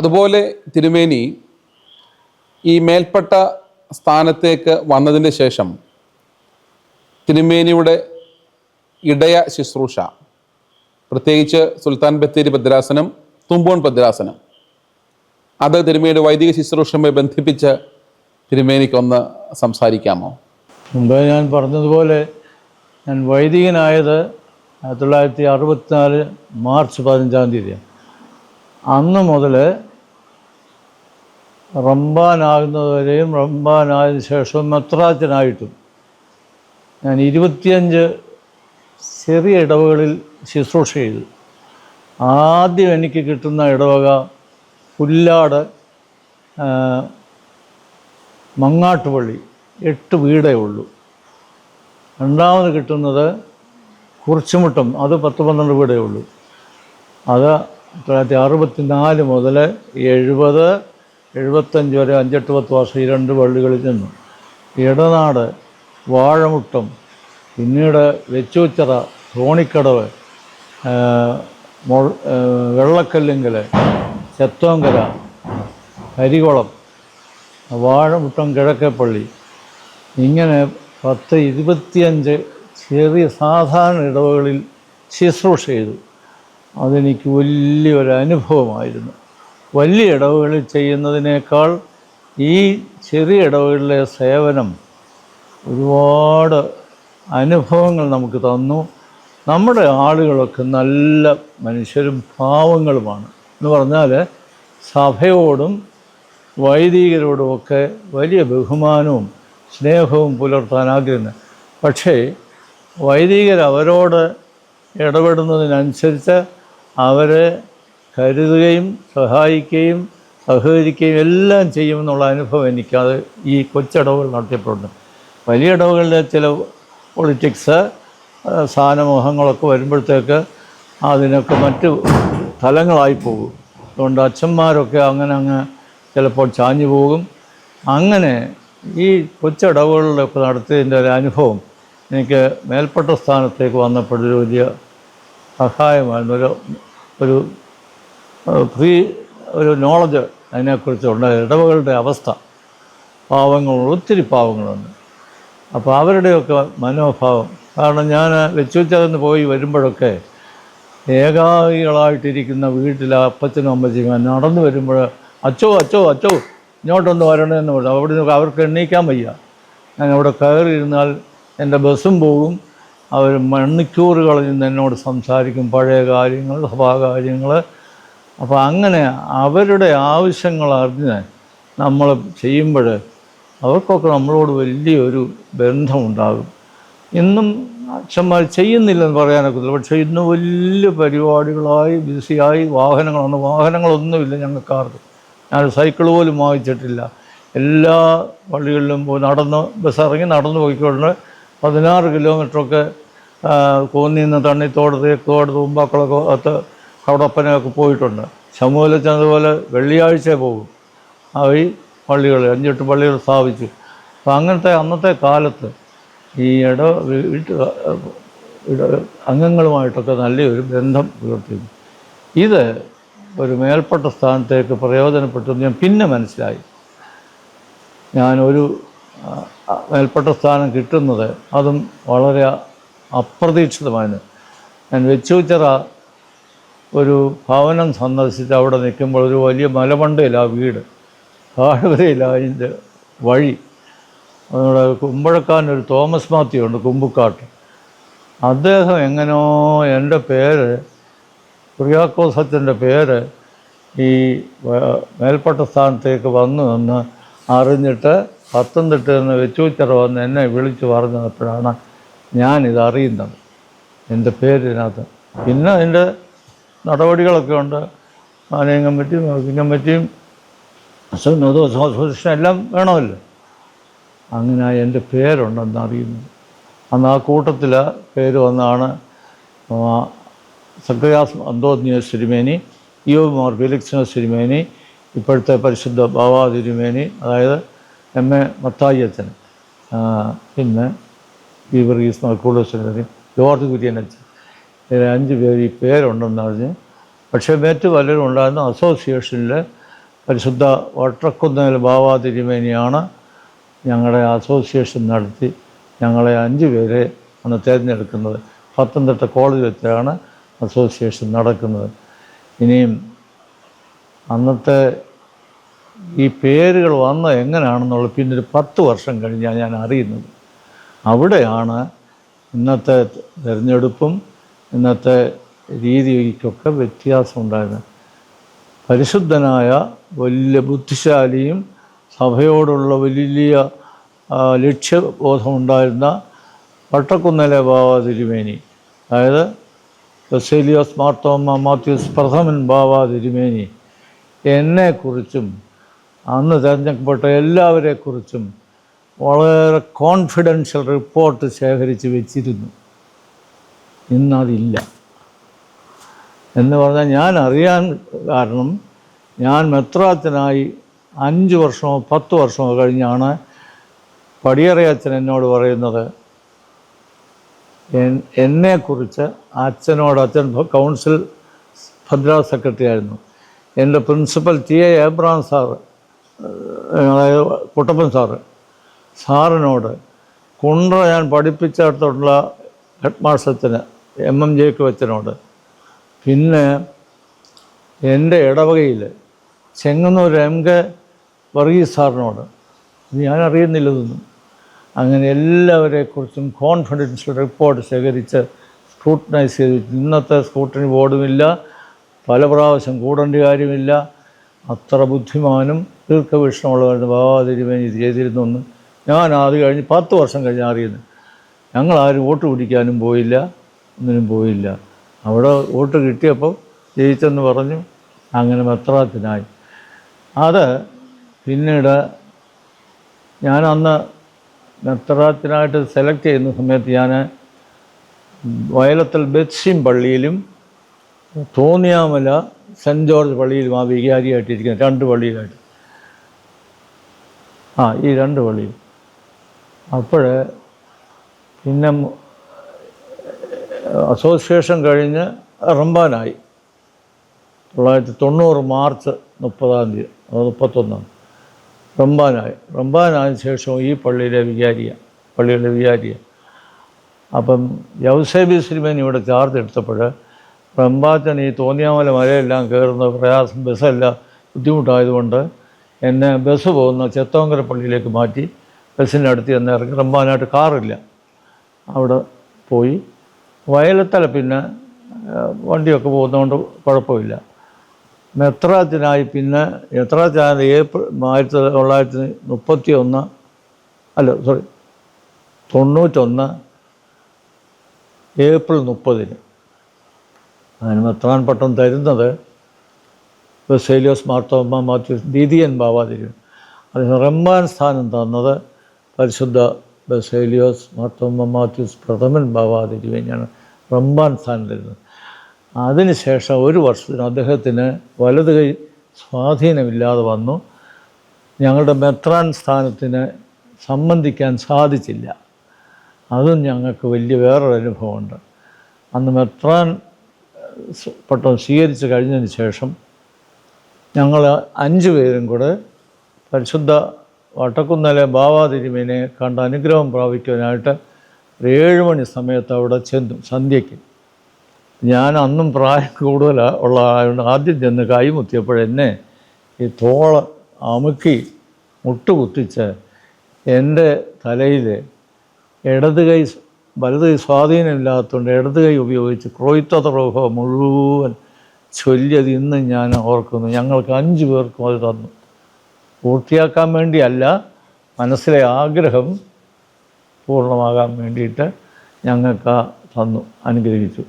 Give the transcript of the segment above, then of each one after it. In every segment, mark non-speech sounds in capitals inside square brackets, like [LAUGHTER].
അതുപോലെ തിരുമേനി ഈ മേൽപ്പെട്ട സ്ഥാനത്തേക്ക് വന്നതിന് ശേഷം തിരുമേനിയുടെ ഇടയ ശുശ്രൂഷ പ്രത്യേകിച്ച് സുൽത്താൻ ബത്തേരി ഭദ്രാസനം തുമ്പോൺ ഭദ്രാസനം അത് തിരുമേനിയുടെ വൈദിക ശുശ്രൂഷയുമായി ബന്ധിപ്പിച്ച് തിരുമേനിക്കൊന്ന് സംസാരിക്കാമോ? മുമ്പേ ഞാൻ പറഞ്ഞതുപോലെ ഞാൻ വൈദികനായത് ആയിരത്തി തൊള്ളായിരത്തി അറുപത്തിനാല് മാർച്ച് പതിനഞ്ചാം തീയതിയാണ്. അന്ന് മുതൽ റംബാനാകുന്നതുവരെയും റംബാനായതിനു ശേഷവും മെത്രാച്ചനായിട്ടും ഞാൻ ഇരുപത്തിയഞ്ച് ചെറിയ ഇടവകളിൽ ശുശ്രൂഷ ചെയ്തു. ആദ്യം എനിക്ക് കിട്ടുന്ന ഇടവക പുല്ലാട് മങ്ങാട്ടുപള്ളി എട്ട് വീടേ ഉള്ളൂ. രണ്ടാമത് കിട്ടുന്നത് കുറിച്ചുമുട്ടം അത് പത്ത് പന്ത്രണ്ട് വീടേ ഉള്ളൂ. അത് തൊള്ളായിരത്തി അറുപത്തി നാല് മുതൽ എഴുപത് എഴുപത്തഞ്ച് വരെ അഞ്ചെട്ട് പത്ത് വർഷം ഈ രണ്ട് പള്ളികളിൽ നിന്നു. ഇടനാട് വാഴമുട്ടം പിന്നീട് വെച്ചൂച്ചിറ തോണിക്കടവ് വെള്ളക്കല്ലിങ്കൽ ചെത്തോങ്കര കരികുളം വാഴമുട്ടം കിഴക്കേപ്പള്ളി. ഇങ്ങനെ പത്ത് ഇരുപത്തിയഞ്ച് ചെറിയ സാധാരണ ഇടവകളിൽ ശുശ്രൂഷ ചെയ്തു. അതെനിക്ക് വലിയൊരു അനുഭവമായിരുന്നു. വലിയ ഇടവുകളിൽ ചെയ്യുന്നതിനേക്കാൾ ഈ ചെറിയ ഇടവുകളിലെ സേവനം ഒരുപാട് അനുഭവങ്ങൾ നമുക്ക് തന്നു. നമ്മുടെ ആളുകളൊക്കെ നല്ല മനുഷ്യരും ഭാവങ്ങളുമാണ് എന്ന് പറഞ്ഞാൽ സഭയോടും വൈദികരോടുമൊക്കെ വലിയ ബഹുമാനവും സ്നേഹവും പുലർത്താൻ ആഗ്രഹിക്കുന്നു. പക്ഷേ വൈദികർ അവരോട് ഇടപെടുന്നതിനനുസരിച്ച് അവരെ കരുതുകയും സഹായിക്കുകയും സഹകരിക്കുകയും എല്ലാം ചെയ്യുമെന്നുള്ള അനുഭവം എനിക്കത് ഈ കൊച്ചിടവുകൾ നടത്തിയപ്പോഴുണ്ട് വലിയ ഇടവുകളിലെ ചില പൊളിറ്റിക്സ് സ്ഥാനമോഹങ്ങളൊക്കെ വരുമ്പോഴത്തേക്ക് അതിനൊക്കെ മറ്റ് തലങ്ങളായി പോകും. അതുകൊണ്ട് അച്ഛന്മാരൊക്കെ അങ്ങനെ അങ്ങ് ചിലപ്പോൾ ചാഞ്ഞു പോകും. അങ്ങനെ ഈ കൊച്ചിടവുകളിലൊക്കെ നടത്തിയതിന്റെ ഒരു അനുഭവം എനിക്ക് മേൽപ്പെട്ട സ്ഥാനത്തേക്ക് വന്നപ്പോഴൊരു വലിയ സഹായമായിരുന്നു. ഒരു ഒരു ഫ്രീ ഒരു നോളജ് അതിനെക്കുറിച്ചുണ്ട് ഇടവകളുടെ അവസ്ഥ പാവങ്ങൾ ഒത്തിരി പാവങ്ങളുണ്ട്. അപ്പോൾ അവരുടെയൊക്കെ മനോഭാവം കാരണം ഞാൻ വെച്ചുവെച്ചകന്ന് പോയി വരുമ്പോഴൊക്കെ ഏകാഗികളായിട്ടിരിക്കുന്ന വീട്ടിലെ അപ്പച്ചനും അമ്മച്ചിയും നടന്നു വരുമ്പോൾ അച്ചോ അച്ചോ അച്ചോ ഇങ്ങോട്ടൊന്ന് വരണമെന്ന് പറഞ്ഞു. അവിടെ നിന്ന് അവർക്ക് എണ്ണീക്കാൻ വയ്യ. ഞാൻ അവിടെ കയറിയിരുന്നാൽ എന്റെ ബസ്സും പോകും. അവർ മണിക്കൂറുകളിൽ നിന്ന് എന്നോട് സംസാരിക്കും. പഴയ കാര്യങ്ങൾ സഭാകാര്യങ്ങൾ അപ്പോൾ അങ്ങനെ അവരുടെ ആവശ്യങ്ങൾ അറിഞ്ഞ് നമ്മൾ ചെയ്യുമ്പോൾ അവർക്കൊക്കെ നമ്മളോട് വലിയൊരു ബന്ധമുണ്ടാകും. ഇന്നും അച്ഛന്മാർ ചെയ്യുന്നില്ലെന്ന് പറയാനൊക്കത്തില്ല പക്ഷേ ഇന്ന് വലിയ പരിപാടികളായി ബിസിയായി വാഹനങ്ങളാണ്. വാഹനങ്ങളൊന്നുമില്ല ഞങ്ങൾക്കാർക്ക്. ഞാൻ സൈക്കിൾ പോലും വാങ്ങിച്ചിട്ടില്ല. എല്ലാ പള്ളികളിലും പോയി നടന്ന് ബസ് ഇറങ്ങി നടന്നു പോയിക്കൊണ്ട് പതിനാറ് കിലോമീറ്ററൊക്കെ കോന്നിന്ന് തണ്ണിത്തോട് തേക്കോട് തുമ്പാക്കളൊക്കെ അത്ത് കവടപ്പനയൊക്കെ പോയിട്ടുണ്ട്. ശമൂലച്ചൻ അതുപോലെ വെള്ളിയാഴ്ച പോകും. അവർ പള്ളികൾ അഞ്ചെട്ട് പള്ളികൾ സ്ഥാപിച്ചു. അപ്പം അങ്ങനത്തെ അന്നത്തെ കാലത്ത് ഈ ഇട വീട്ട് അംഗങ്ങളുമായിട്ടൊക്കെ നല്ലൊരു ബന്ധം പുലർത്തിയിരുന്നു. ഇത് ഒരു മേൽപ്പെട്ട സ്ഥാനത്തേക്ക് പ്രയോജനപ്പെട്ടെന്ന് ഞാൻ പിന്നെ മനസ്സിലായി. ഞാനൊരു മേൽപ്പെട്ട സ്ഥാനം കിട്ടുന്നത് അതും വളരെ അപ്രതീക്ഷിതമായിരുന്നു ഞാൻ വെച്ചൂച്ചിറ ഒരു ഭവനം സന്ദർശിച്ച് അവിടെ നിൽക്കുമ്പോൾ ഒരു വലിയ മലമണ്ടയില്ല ആ വീട്. താഴ്വരയില്ല അതിന്റെ വഴി. നമ്മുടെ കുമ്പഴക്കാരനൊരു തോമസ് മാത്യു ഉണ്ട് കുമ്പുക്കാട്ട്. അദ്ദേഹം എങ്ങനെയോ എന്റെ പേര് പ്രിയാക്കോസത്തിന്റെ പേര് ഈ മേൽപ്പട്ട മേൽപ്പെട്ട സ്ഥാനത്തേക്ക് വന്നു എന്ന് അറിഞ്ഞിട്ട് പത്തനംതിട്ട നിന്ന് വെച്ചൂച്ചിറ വന്ന് എന്നെ വിളിച്ച് പറഞ്ഞപ്പോഴാണ് ഞാനിത് അറിയുന്നത് എന്റെ പേരിനകത്ത്. പിന്നെ അതിന്റെ നടപടികളൊക്കെ ഉണ്ട്. മാനേയം കമ്മിറ്റിയും വർക്കിംഗ് കമ്മിറ്റിയും അസോസിയേഷൻ എല്ലാം വേണമല്ലോ. അങ്ങനെ എന്റെ പേരുണ്ടെന്ന് അറിയുന്നു. അന്ന് ആ കൂട്ടത്തിൽ പേര് വന്നാണ് സക്രിയാസ് അന്തോന്യ സിരിമേനി ഇയോ മോർ ഫിലിക്സിന സിരിമേനി ഇപ്പോഴത്തെ പരിശുദ്ധ ബാബാ തിരുമേനി അതായത് എം എ മത്തായി പിന്നെ ഈ വർഗീസ് മർക്കൂളസ് ജോർജ് കുര്യൻ അച്ഛൻ. ഇതിൽ അഞ്ച് പേര് ഈ പേരുണ്ടെന്ന് അറിഞ്ഞ്. പക്ഷേ മറ്റ് പലരും ഉണ്ടായിരുന്ന അസോസിയേഷനിൽ പരിശുദ്ധ വട്ടക്കുന്നേൽ ബാബാ തിരുമേനിയാണ് ഞങ്ങളുടെ അസോസിയേഷൻ നടത്തി ഞങ്ങളെ അഞ്ച് പേരെ ആണ് തിരഞ്ഞെടുക്കുന്നത്. പത്തനംതിട്ട കോളേജ് വെച്ചാണ് അസോസിയേഷൻ നടക്കുന്നത്. ഇനിയും അന്നത്തെ ഈ പേരുകൾ വന്ന എങ്ങനെയാണെന്നുള്ള പിന്നെ ഒരു പത്ത് വർഷം കഴിഞ്ഞാണ് ഞാൻ അറിയുന്നത്. അവിടെയാണ് ഇന്നത്തെ തിരഞ്ഞെടുപ്പും ഇന്നത്തെ രീതിക്കൊക്കെ വ്യത്യാസം ഉണ്ടായിരുന്നത് പരിശുദ്ധനായ വലിയ ബുദ്ധിശാലിയും സഭയോടുള്ള വലിയ ലക്ഷ്യബോധമുണ്ടായിരുന്ന വട്ടക്കുന്നലെ ബാവ തിരുമേനി. അതായത് ബസേലിയോസ് മാർത്തോമ മാത്യൂസ് പ്രഥമൻ ബാവ തിരുമേനി. എന്നെക്കുറിച്ചും അന്ന് തിരഞ്ഞെടുക്കപ്പെട്ട എല്ലാവരെക്കുറിച്ചും വളരെ കോൺഫിഡൻഷ്യൽ റിപ്പോർട്ട് ശേഖരിച്ച് വെച്ചിരുന്നു. ഇന്നതില്ല. എന്ന് പറഞ്ഞാൽ ഞാൻ അറിയാൻ കാരണം ഞാൻ മെത്രാത്തിനായി അഞ്ച് വർഷമോ പത്ത് വർഷമോ കഴിഞ്ഞാണ് പടിയറയച്ചൻ എന്നോട് പറയുന്നത്. എന്നെക്കുറിച്ച് അച്ഛനോട് അച്ഛൻ കൗൺസിൽ ഭദ്രാ സെക്രട്ടറി ആയിരുന്നു. എന്റെ principal T A Abram sir അതായത് കുട്ടപ്പൻ സാറ് സാറിനോട് കുണ്ട്ര ഞാൻ പഠിപ്പിച്ചിടത്തുള്ള head master M M Jake അച്ഛനോട് പിന്നെ എന്റെ ഇടവകയിൽ ചെങ്ങന്നൂർ എം കെ വർഗീസ് സാറിനോട് ഞാൻ അറിയുന്നില്ലതൊന്നും അങ്ങനെ എല്ലാവരെക്കുറിച്ചും കോൺഫിഡൻഷ്യൽ റിപ്പോർട്ട് ശേഖരിച്ച് സ്ക്രൂട്ടനൈസ് ചെയ്ത്. ഇന്നത്തെ സ്ക്രൂട്ടനി ബോർഡുമില്ല പല പ്രാവശ്യം കൂടേണ്ട കാര്യമില്ല. അത്ര ബുദ്ധിമാനും ദീർഘവീക്ഷണമുള്ളവരുടെ ബാബാതിരുമേനി ഇത് ചെയ്തിരുന്നു എന്ന് ഞാൻ അത് കഴിഞ്ഞ് പത്ത് വർഷം കഴിഞ്ഞ് അറിയുന്നു. ഞങ്ങളാരും വോട്ട് പിടിക്കാനും പോയില്ല. ഒന്നിനും പോയില്ല. അവിടെ വോട്ട് കിട്ടിയപ്പോൾ ജയിച്ചെന്ന് പറഞ്ഞു. അങ്ങനെ മെത്രാത്തിനായി അത് പിന്നീട് ഞാൻ അന്ന് മെത്രാത്തിനായിട്ട് സെലക്ട് ചെയ്യുന്ന സമയത്ത് ഞാൻ വയലത്തിൽ ബെത്സിം പള്ളിയിലും തോന്നിയാമല സെന്റ് ജോർജ് പള്ളിയിലും ആ വികാരിയായിട്ടിരിക്കുന്നത് രണ്ട് പള്ളിയിലായിട്ട്. ആ ഈ രണ്ട് പള്ളിയിൽ അപ്പോൾ പിന്നെ അസോസിയേഷൻ കഴിഞ്ഞ് റംബാനായി. തൊള്ളായിരത്തി തൊണ്ണൂറ് മാർച്ച് മുപ്പതാം തീയതി അത് മുപ്പത്തൊന്നാം റംബാനായി. റംബാനായ ശേഷം ഈ പള്ളിയിലെ വികാരിയ പള്ളിയിലെ വികാരിയ. അപ്പം യൗസേബി ശ്രീമേൻ ഇവിടെ ചാർജ് എടുത്തപ്പോൾ റംബാച്ചൻ ഈ തോന്നിയാമല മലയെല്ലാം കയറുന്ന പ്രയാസം ബസ്സല്ല ബുദ്ധിമുട്ടായതുകൊണ്ട് എന്നെ ബസ് പോകുന്ന ചെത്തോങ്കര പള്ളിയിലേക്ക് മാറ്റി ബസ്സിന്റെ അടുത്ത് തന്നെ ഇറങ്ങി റംബാനായിട്ട് കാറില്ല. അവിടെ പോയി വയലത്തല പിന്നെ വണ്ടിയൊക്കെ പോകുന്നതുകൊണ്ട് കുഴപ്പമില്ല. മെത്രാത്തിനായി പിന്നെ മെത്രാച്ചാൻ ഏപ്രിൽ ആയിരത്തി തൊള്ളായിരത്തി മുപ്പത്തി ഒന്ന് അല്ല സോറി തൊണ്ണൂറ്റൊന്ന് ഏപ്രിൽ മുപ്പതിന്. അതിന് മെത്രാൻ പട്ടം തരുന്നത് ബസേലിയോസ് മാർത്തോമ്മ മാത്യൂസ് ദീദിയൻ ബാബാതിരി. അതിന് റമ്മാൻ സ്ഥാനം തന്നത് പരിശുദ്ധ ബസേലിയോസ് മാർത്തോമ്മ മാത്യൂസ് പ്രഥമൻ ബാബാതിരുവിനാണ് റമ്പാൻ സ്ഥാനം തരുന്നത് അതിനുശേഷം ഒരു വർഷത്തിന് അദ്ദേഹത്തിന് വലത് കൈ സ്വാധീനമില്ലാതെ വന്നു. ഞങ്ങളുടെ മെത്രാൻ സ്ഥാനത്തിന് സംബന്ധിക്കാൻ സാധിച്ചില്ല. അതും ഞങ്ങൾക്ക് വലിയ വേറൊരു അനുഭവമുണ്ട്. അന്ന് മെത്രാൻ പട്ടം സ്വീകരിച്ച് കഴിഞ്ഞതിന് ശേഷം ഞങ്ങൾ അഞ്ച് പേരും കൂടെ പരിശുദ്ധ വട്ടക്കുന്നലെ ബാവാതിരുമേനെ കണ്ട അനുഗ്രഹം പ്രാപിക്കാനായിട്ട് ഒരു ഏഴ് മണി സമയത്ത് അവിടെ ചെന്നു സന്ധ്യയ്ക്ക്. ഞാൻ അന്നും പ്രായം കൂടുതലാണ് ഉള്ള ആയതുകൊണ്ട് ആദ്യം ചെന്ന് കൈമുത്തിയപ്പോഴെന്നെ ഈ തോള അമുക്കി മുട്ടുകുത്തിച്ച് എന്റെ തലയിൽ ഇടത് കൈ വലത് കൈ സ്വാധീനമില്ലാത്തതുകൊണ്ട് ഇടത് കൈ ഉപയോഗിച്ച് ക്രോയിത്ത പ്രഭവ മുഴുവൻ ചൊല്ലിയത് ഇന്ന് ഞാൻ ഓർക്കുന്നു. ഞങ്ങൾക്ക് അഞ്ച് പേർക്കും അത് തന്നു. പൂർത്തിയാക്കാൻ വേണ്ടിയല്ല മനസ്സിലെ ആഗ്രഹം പൂർണമാകാൻ വേണ്ടിയിട്ട് ഞങ്ങൾക്ക് തന്നു അനുഗ്രഹിച്ചു.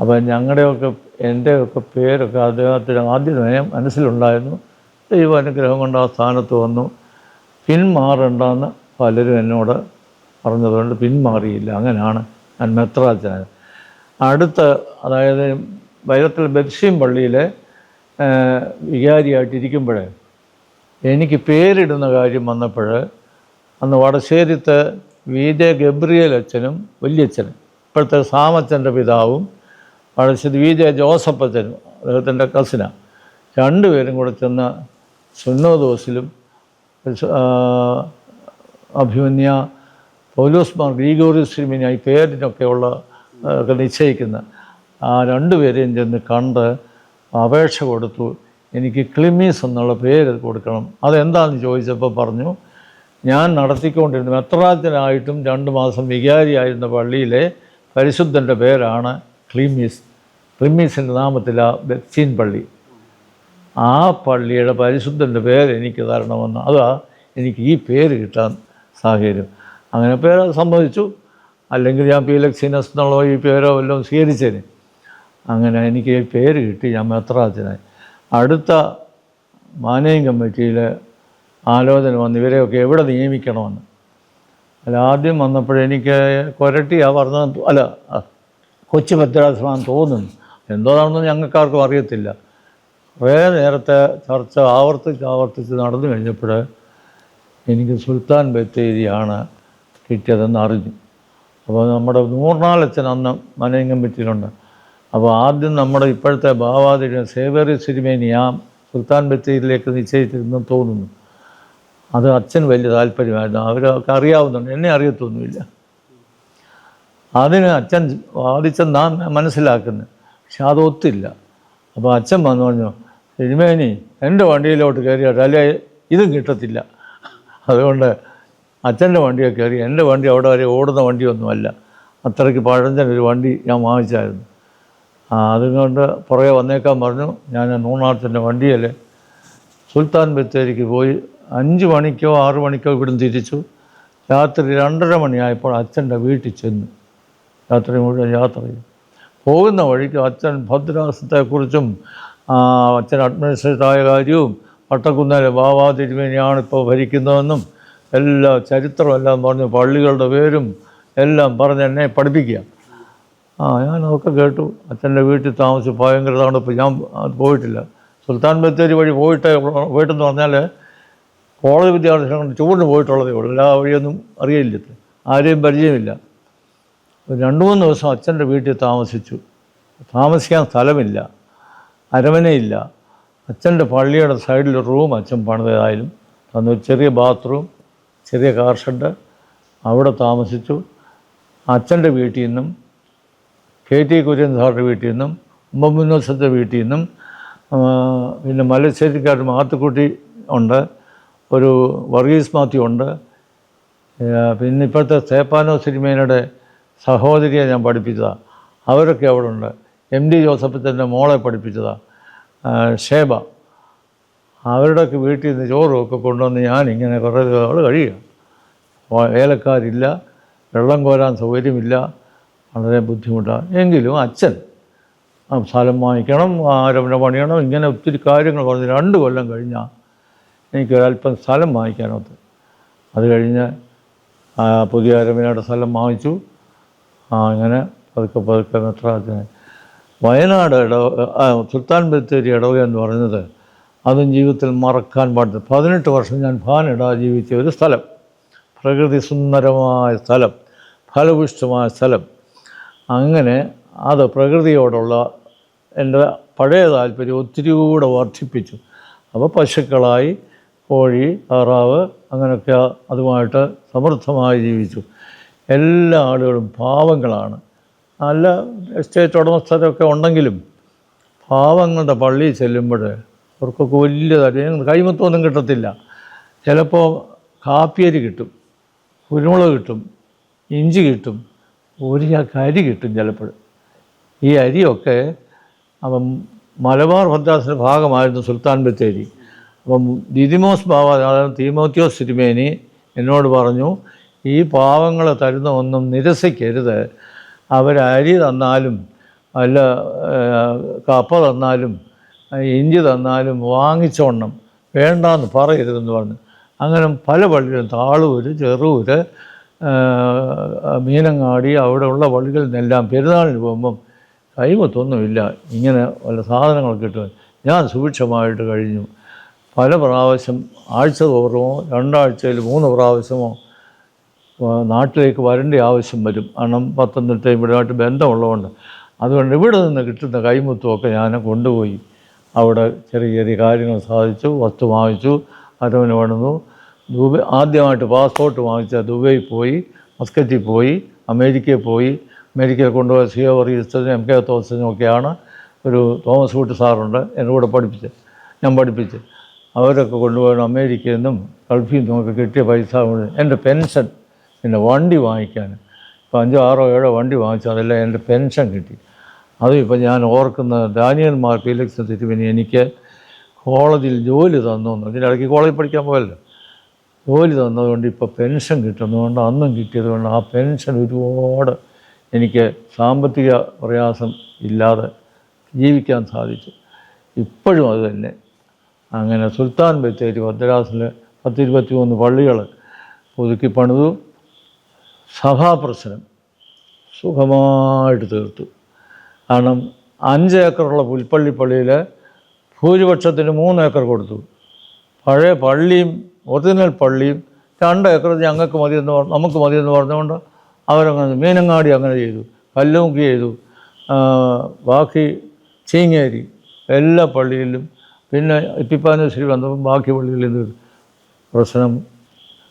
അപ്പോൾ ഞങ്ങളുടെയൊക്കെ എന്റെയൊക്കെ പേരൊക്കെ അദ്ദേഹത്തിന് നയം മനസ്സിലുണ്ടായിരുന്നു. ദൈവ അനുഗ്രഹം കൊണ്ട് ആ സ്ഥാനത്ത് വന്നു. പിന്മാറണ്ടെന്ന് പലരും എന്നോട് പറഞ്ഞതുകൊണ്ട് പിന്മാറിയില്ല. അങ്ങനെയാണ് ഞാൻ മെത്രാച്ചനായത് അടുത്ത് അതായത് വൈരത്തിൽ ബെത്സീം പള്ളിയിലെ വികാരിയായിട്ടിരിക്കുമ്പോഴേ എനിക്ക് പേരിടുന്ന കാര്യം വന്നപ്പോൾ അന്ന് വടശ്ശേരിത്തെ വി ജെ ഗബ്രിയേൽ അച്ഛനും വല്യച്ഛനും ഇപ്പോഴത്തെ സാമച്ചന്റെ പിതാവും പഴശ്ശി വി ജെ ജോസഫ് അച്ഛനും അദ്ദേഹത്തിന്റെ കസിനാണ് രണ്ടുപേരും കൂടെ ചെന്ന് സുന്നോദോസിലും അഭിമന്യ പൗലോസ് മാർ ഗ്രീഗോറി തിരുമേനി ഈ പേരിനൊക്കെയുള്ള ഒക്കെ നിശ്ചയിക്കുന്ന ആ രണ്ടുപേരെയും ചെന്ന് കണ്ട് അപേക്ഷ കൊടുത്തു എനിക്ക് ക്ലിമീസ് എന്നുള്ള പേര് കൊടുക്കണം. അതെന്താണെന്ന് ചോദിച്ചപ്പോൾ പറഞ്ഞു ഞാൻ നടത്തിക്കൊണ്ടിരുന്ന മെത്രാജനായിട്ടും രണ്ട് മാസം വികാരിയായിരുന്ന പള്ളിയിലെ പരിശുദ്ധന്റെ പേരാണ് ക്ലീമീസ്. ക്ലിമീസിന്റെ നാമത്തില ബെക്സീൻ പള്ളി. ആ പള്ളിയുടെ പരിശുദ്ധന്റെ പേര് എനിക്ക് തരണമെന്ന്. അതാ എനിക്ക് ഈ പേര് കിട്ടാൻ സാഹചര്യം. അങ്ങനെ പേര് സമ്മതിച്ചു. അല്ലെങ്കിൽ ഞാൻ പീലക്സിനസ് എന്നുള്ള ഈ പേരോ വല്ലതും സ്വീകരിച്ചേന്. അങ്ങനെ എനിക്ക് പേര് കിട്ടി. ഞാൻ മെത്രാജനായി അടുത്ത മാനേജിങ് കമ്മിറ്റിയിലെ ആലോചന വന്ന് ഇവരെയൊക്കെ എവിടെ നിയമിക്കണമെന്ന്. അല്ല ആദ്യം വന്നപ്പോഴെനിക്ക് കൊരട്ടിയാ പറഞ്ഞത് അല്ല കൊച്ചു ഭദ്രാശ്രമം തോന്നുന്നു. എന്തോന്നാണെന്ന് ഞങ്ങൾക്കാർക്കും അറിയത്തില്ല. കുറേ നേരത്തെ ചർച്ച ആവർത്തിച്ച് ആവർത്തിച്ച് നടന്നു കഴിഞ്ഞപ്പോൾ എനിക്ക് സുൽത്താൻ ബത്തേരിയാണ് കിട്ടിയതെന്ന് അറിഞ്ഞു. അപ്പോൾ നമ്മുടെ നൂറിനാളച്ഛൻ അന്ന് മനയങ്കം പറ്റിയിട്ടുണ്ട് അപ്പോൾ ആദ്യം നമ്മുടെ ഇപ്പോഴത്തെ ഭാവാതിരി സേവേറി സിരിമേനി ആ സുൽത്താൻ ബത്തേരിയിലേക്ക് നിശ്ചയിച്ചിരുന്നു തോന്നുന്നു. അത് അച്ഛൻ വലിയ താല്പര്യമായിരുന്നു. അവരൊക്കെ അറിയാവുന്നുണ്ട്. എന്നെ അറിയത്തൊന്നുമില്ല. അതിന് അച്ഛൻ വാദിച്ച നാം മനസ്സിലാക്കുന്നു. പക്ഷെ അതൊത്തില്ല അപ്പോൾ അച്ഛൻ വന്നു പറഞ്ഞു സിനിമേനി എന്റെ വണ്ടിയിലോട്ട് കയറിയിട്ട് അല്ലേ ഇതും കിട്ടത്തില്ല? അതുകൊണ്ട് അച്ഛന്റെ വണ്ടിയൊക്കെ കയറി എന്റെ വണ്ടി അവിടെ വരെ ഓടുന്ന വണ്ടിയൊന്നുമല്ല. അത്രയ്ക്ക് പഴഞ്ചൻ ഒരു വണ്ടി ഞാൻ വാങ്ങിച്ചായിരുന്നു. അതുകൊണ്ട് പുറകെ വന്നേക്കാൻ പറഞ്ഞു ഞാൻ നൂണാർത്തിന്റെ വണ്ടിയിൽ സുൽത്താൻ ബത്തേരിക്ക് പോയി അഞ്ച് മണിക്കോ ആറ് മണിക്കോ ഇവിടുന്ന് തിരിച്ചു. രാത്രി രണ്ടര മണിയായപ്പോൾ അച്ഛന്റെ വീട്ടിൽ ചെന്നു. രാത്രി മുഴുവൻ യാത്ര ചെയ്തു. പോകുന്ന വഴിക്ക് അച്ഛൻ ഭദ്രാസത്തെക്കുറിച്ചും അച്ഛൻ അഡ്മിനിസ്ട്രേറ്ററായ കാര്യവും പട്ടക്കുന്നേലെ ബാബാ തിരുമേനിയാണ് ഇപ്പോൾ ഭരിക്കുന്നതെന്നും എല്ലാ ചരിത്രമെല്ലാം പറഞ്ഞു പള്ളികളുടെ പേരും എല്ലാം പറഞ്ഞ് എന്നെ പഠിപ്പിക്കുക. ആ ഞാൻ അതൊക്കെ കേട്ടു. അച്ഛന്റെ വീട്ടിൽ താമസിച്ച് ഭയങ്കര തണുപ്പ്. ഞാൻ പോയിട്ടില്ല. സുൽത്താൻ ബത്തേരി വഴി പോയിട്ട് പോയിട്ടെന്ന് പറഞ്ഞാൽ കോളേജ് വിദ്യാർത്ഥികളെ കൊണ്ട് ചൂണ്ട് പോയിട്ടുള്ളതേ ഉള്ളൂ. എല്ലാ വഴിയൊന്നും അറിയില്ല ആരെയും പരിചയമില്ല. രണ്ട് മൂന്ന് ദിവസം അച്ഛന്റെ വീട്ടിൽ താമസിച്ചു. താമസിക്കാൻ സ്ഥലമില്ല. അരമനയില്ല. അച്ഛന്റെ പള്ളിയുടെ സൈഡിൽ റൂം അച്ഛൻ പണിതായാലും തന്നു. ചെറിയ ബാത്റൂം ചെറിയ കാർ ഷെഡ്. അവിടെ താമസിച്ചു. അച്ഛന്റെ വീട്ടിൽ നിന്നും കെ ടി കുര്യൻ സാറിന്റെ വീട്ടിൽ നിന്നും ഉമ്മമുന്നോസത്തെ വീട്ടിൽ നിന്നും പിന്നെ മലശ്ശേരിക്കാട്ട് മാത്തുക്കുട്ടി ഉണ്ട്. ഒരു വർഗീസ് മാത്യു ഉണ്ട്. പിന്നെ ഇപ്പോഴത്തെ സേപ്പാനോ സിനിമേനയുടെ സഹോദരിയെ ഞാൻ പഠിപ്പിച്ചതാണ് അവരൊക്കെ അവിടെ ഉണ്ട്. എം ഡി ജോസഫത്തിന്റെ മോളെ പഠിപ്പിച്ചതാണ് ഷേബ. അവരുടെയൊക്കെ വീട്ടിൽ നിന്ന് ചോറുമൊക്കെ കൊണ്ടുവന്ന് ഞാൻ ഇങ്ങനെ കുറേ നാൾ കഴിയുക വേലക്കാരില്ല. വെള്ളം കോരാൻ സൗകര്യമില്ല. വളരെ ബുദ്ധിമുട്ടാണ്. എങ്കിലും അച്ഛൻ സ്ഥലം വാങ്ങിക്കണം ആരവനെ പണിയണം ഇങ്ങനെ ഒത്തിരി കാര്യങ്ങൾ പറഞ്ഞ്. രണ്ട് കൊല്ലം കഴിഞ്ഞാൽ എനിക്ക് ഒരല്പം സ്ഥലം വാങ്ങിക്കാനൊത്ത്. അത് കഴിഞ്ഞ് പുതിയ അരമനയുടെ സ്ഥലം വാങ്ങിച്ചു. അങ്ങനെ പതുക്കെ പതുക്കെ മെത്രാജനെ. വയനാട് ഇടവ സുൽത്താൻ ബത്തേരി ഇടവ എന്ന് പറഞ്ഞത് അതും ജീവിതത്തിൽ മറക്കാൻ പാടില്ല. പതിനെട്ട് വർഷം ഞാൻ ഭാനിടാ ജീവിച്ച ഒരു സ്ഥലം. പ്രകൃതി സുന്ദരമായ സ്ഥലം ഫലപുഷ്ടമായ സ്ഥലം. അങ്ങനെ അത് പ്രകൃതിയോടുള്ള എന്റെ പഴയ താല്പര്യം ഒത്തിരി കൂടെ വർദ്ധിപ്പിച്ചു. അപ്പോൾ പശുക്കളായി കോഴി താറാവ് അങ്ങനെയൊക്കെ അതുമായിട്ട് സമൃദ്ധമായി ജീവിച്ചു. എല്ലാ ആളുകളും പാവങ്ങളാണ്. നല്ല എസ്റ്റേറ്റ് ഉടമസ്ഥരൊക്കെ ഉണ്ടെങ്കിലും പാവങ്ങളുടെ പള്ളിയിൽ ചെല്ലുമ്പോൾ അവർക്കൊക്കെ വലിയ തരം കൈമത്തൊന്നും കിട്ടത്തില്ല. ചിലപ്പോൾ കാപ്പിയരി കിട്ടും കുരുമുളക് കിട്ടും ഇഞ്ചി കിട്ടും ഒരു ചാക്ക് അരി കിട്ടും ചിലപ്പോൾ. ഈ അരിയൊക്കെ അവൻ മലബാർ ഭദ്രാസിന്റെ ഭാഗമായിരുന്നു സുൽത്താൻ ബത്തേരി. അപ്പം ദിദിമോസ് ബാവ തീമോത്യോസ് തിരുമേനി എന്നോട് പറഞ്ഞു ഈ പാവങ്ങളെ തരുന്ന ഒന്നും നിരസിക്കരുത്. അവർ അരി തന്നാലും അല്ല കപ്പ തന്നാലും ഇഞ്ചി തന്നാലും വാങ്ങിച്ചോണം. വേണ്ടാന്ന് പറയരുതെന്ന് പറഞ്ഞു. അങ്ങനെ പല പള്ളികളും താളൂര് ചെറൂര് മീനങ്ങാടി അവിടെയുള്ള പള്ളികളിൽ നിന്നെല്ലാം പെരുന്നാളിന് പോകുമ്പം കൈമത്തൊന്നുമില്ല ഇങ്ങനെ വല്ല സാധനങ്ങൾ കിട്ടും. ഞാൻ സുഭിക്ഷമായിട്ട് കഴിഞ്ഞു. പല പ്രാവശ്യം ആഴ്ച തോറുമോ രണ്ടാഴ്ചയിൽ മൂന്ന് പ്രാവശ്യമോ നാട്ടിലേക്ക് വരേണ്ട ആവശ്യം വരും. കാരണം പത്തനംതിട്ട ഇവിടെയായിട്ട് ബന്ധമുള്ളതുകൊണ്ട്. അതുകൊണ്ട് ഇവിടെ നിന്ന് കിട്ടുന്ന കൈമുത്തുമൊക്കെ ഞാൻ കൊണ്ടുപോയി. അവിടെ ചെറിയ ചെറിയ കാര്യങ്ങൾ സാധിച്ചു വസ്തു വാങ്ങിച്ചു അരവന് പണിതു. ദുബൈ ആദ്യമായിട്ട് പാസ്പോർട്ട് വാങ്ങിച്ച ദുബൈ പോയി മസ്കറ്റിൽ പോയി അമേരിക്കയിൽ പോയി. അമേരിക്കയിൽ കൊണ്ടുപോയ സിയോ റീസ്റ്റിനും എം കെ തോമസിനും ഒക്കെയാണ് ഒരു തോമസ് കൂട്ടി സാറുണ്ട് എന്റെ കൂടെ പഠിപ്പിച്ചത് ഞാൻ പഠിപ്പിച്ച്. അവരൊക്കെ കൊണ്ടുപോകണം അമേരിക്കയിൽ നിന്നും ഗൾഫിൽ നിന്നും ഒക്കെ കിട്ടിയ പൈസ കൊണ്ട് എന്റെ പെൻഷൻ പിന്നെ വണ്ടി വാങ്ങിക്കാൻ. ഇപ്പം അഞ്ചോ ആറോ ഏഴോ വണ്ടി വാങ്ങിച്ചു അതെല്ലാം എന്റെ പെൻഷൻ കിട്ടി. അതും ഇപ്പം ഞാൻ ഓർക്കുന്ന ഡാനിയൽ മാർ ഫീലിക്സ് തിരുവിനി എനിക്ക് കോളേജിൽ ജോലി തന്നു അതിന്റെ ഇടയ്ക്ക് കോളേജിൽ പഠിക്കാൻ പോയല്ലോ. ജോലി തന്നതുകൊണ്ട് ഇപ്പോൾ പെൻഷൻ കിട്ടുന്നതുകൊണ്ട് അന്നും കിട്ടിയതുകൊണ്ട് ആ പെൻഷൻ ഒരുപാട് എനിക്ക് സാമ്പത്തിക പ്രയാസം ഇല്ലാതെ ജീവിക്കാൻ സാധിച്ചു. ഇപ്പോഴും അത് തന്നെ. അങ്ങനെ സുൽത്താൻ ബത്തേരി മദ്രാസിൽ പത്തിരുപത്തി മൂന്ന് പള്ളികൾ പുതുക്കി പണിതു. സഭാപ്രശ്നം സുഖമായിട്ട് തീർത്തു. കാരണം അഞ്ച് ഏക്കറുള്ള പുൽപ്പള്ളി പള്ളിയിൽ ഭൂരിപക്ഷത്തിന് മൂന്ന് ഏക്കർ കൊടുത്തു. പഴയ പള്ളിയും ഒറിജിനൽ പള്ളിയും രണ്ട് ഏക്കർ ഞങ്ങൾക്ക് മതിയെന്ന് പറഞ്ഞു നമുക്ക് മതിയെന്ന് പറഞ്ഞുകൊണ്ട് അവരങ്ങനെ മീനങ്ങാടി അങ്ങനെ ചെയ്തു. കല്ലുമുക്കി ചെയ്തു. ബാക്കി ചീങ്ങേരി എല്ലാ പള്ളിയിലും പിന്നെ ഇപ്പിപ്പാനശ്ശേരി വന്നപ്പോൾ ബാക്കി പള്ളികളിൽ നിന്ന് പ്രശ്നം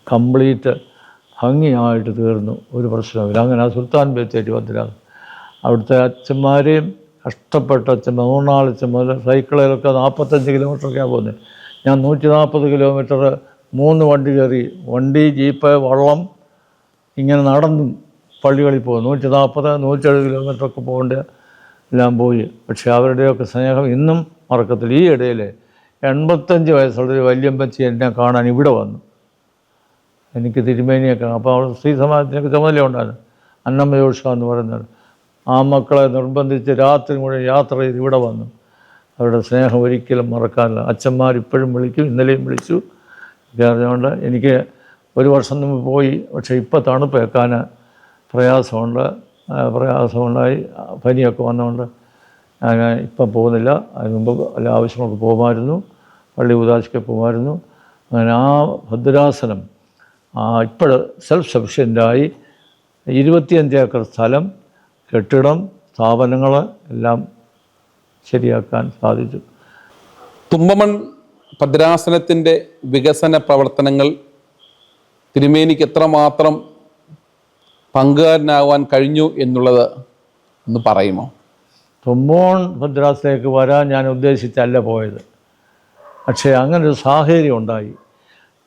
കംപ്ലീറ്റ് ഭംഗിയായിട്ട് തീർന്നു. ഒരു പ്രശ്നമില്ല അങ്ങനെ ആ സുൽത്താൻ ബത്തേരി ഭദ്രാസ് അവിടുത്തെ അച്ഛന്മാരെയും കഷ്ടപ്പെട്ട അച്ഛന്മാർ മൂന്നാളച്ഛൻ മുതൽ സൈക്കിളിലൊക്കെ നാൽപ്പത്തഞ്ച് കിലോമീറ്ററൊക്കെയാണ് പോകുന്നത്. ഞാൻ നൂറ്റി നാൽപ്പത് കിലോമീറ്റർ മൂന്ന് വണ്ടി കയറി. വണ്ടി ജീപ്പ് വള്ളം ഇങ്ങനെ നടന്നും പള്ളികളിൽ പോകും നൂറ്റി നാൽപ്പത് നൂറ്റി എഴുപത് കിലോമീറ്ററൊക്കെ പോകേണ്ട എല്ലാം പോയി. പക്ഷേ അവരുടെയൊക്കെ സ്നേഹം ഇന്നും മറക്കത്തില്ല. ഈ ഇടയിൽ എൺപത്തഞ്ച് വയസ്സുള്ള ഒരു വല്യമ്പച്ചി എന്നെ കാണാൻ ഇവിടെ വന്നു. എനിക്ക് തിരുമേനിയൊക്കെ അപ്പോൾ അവിടെ സ്ത്രീ സമാജത്തിനൊക്കെ ചുമതല ഉണ്ടായിരുന്നു. അന്നമ്മ ജോഷ എന്ന് പറയുന്നത്. ആ മക്കളെ നിർബന്ധിച്ച് രാത്രി മുഴുവൻ യാത്ര ചെയ്ത് ഇവിടെ വന്നു. അവരുടെ സ്നേഹം ഒരിക്കലും മറക്കാനില്ല അച്ഛന്മാർ ഇപ്പോഴും വിളിക്കും ഇന്നലെയും വിളിച്ചു. അറിഞ്ഞുകൊണ്ട് എനിക്ക് ഒരു വർഷം മുമ്പ് പോയി. പക്ഷേ ഇപ്പോൾ തണുപ്പേക്കാൻ പ്രയാസമുണ്ട്. പ്രയാസമുണ്ടായി. പനിയൊക്കെ വന്നതുകൊണ്ട് ഞാൻ ഇപ്പം പോകുന്നില്ല. അതിന് മുമ്പ് എല്ലാ ആവശ്യങ്ങൾക്ക് പോകുമായിരുന്നു. പള്ളി ഉദാശിക്ക് പോകുമായിരുന്നു. അങ്ങനെ ആ ഭദ്രാസനം ഇപ്പോൾ സെൽഫ് സഫിഷ്യന്റായി ഇരുപത്തിയഞ്ച് ഏക്കർ സ്ഥലം കെട്ടിടം സ്ഥാപനങ്ങൾ എല്ലാം ശരിയാക്കാൻ സാധിച്ചു. തുമ്പമൺ ഭദ്രാസനത്തിന്റെ വികസന പ്രവർത്തനങ്ങൾ തിരുമേനിക്ക് എത്രമാത്രം പങ്കുകാരനാവാൻ കഴിഞ്ഞു എന്നുള്ളത് ഒന്ന് പറയുമോ? തുമ്പോൺ മദ്രാസിലേക്ക് വരാൻ ഞാൻ ഉദ്ദേശിച്ചല്ല പോയത്. പക്ഷേ ഒരു സാഹചര്യം ഉണ്ടായി.